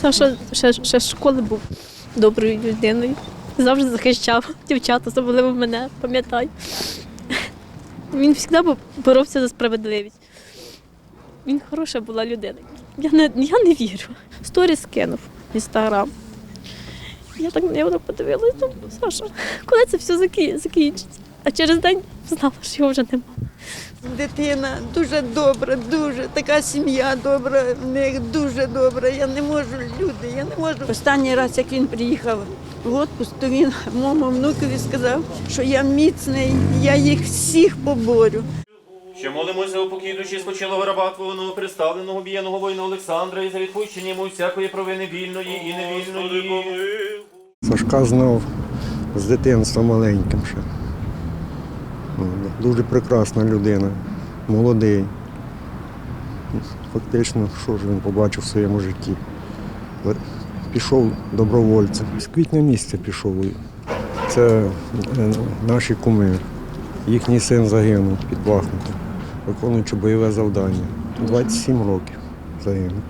Саша ще, ще з школи був доброю людиною. Завжди захищав дівчат, особливо мене, пам'ятаю. Він завжди боровся за справедливість. Він хороша була людина. Я не, я не вірю. Сторіс скинув в інстаграм. Я так я подивилася, Саша, коли це все закінчиться? А через день знала, що його вже немає. Дитина дуже добра, дуже така сім'я добра, в них дуже добра. Я не можу, люди, я не можу. Останній раз, як він приїхав в відпуск, то він моєму внукові сказав, що я міцний, я їх всіх поборю. Ще молимося у покій душі спочилого раба Твого новоприставленого біяного воїна Олександра і за відпущення йому всякої провини вільної і невільної. Сашка знав з дитинства маленьким ще. Дуже прекрасна людина, молодий. Фактично, що ж він побачив в своєму житті. Пішов добровольцем. З квітня місяця пішов. Це е, наші куми. Їхній син загинув під Бахмутом, виконуючи бойове завдання. 27 років загинув.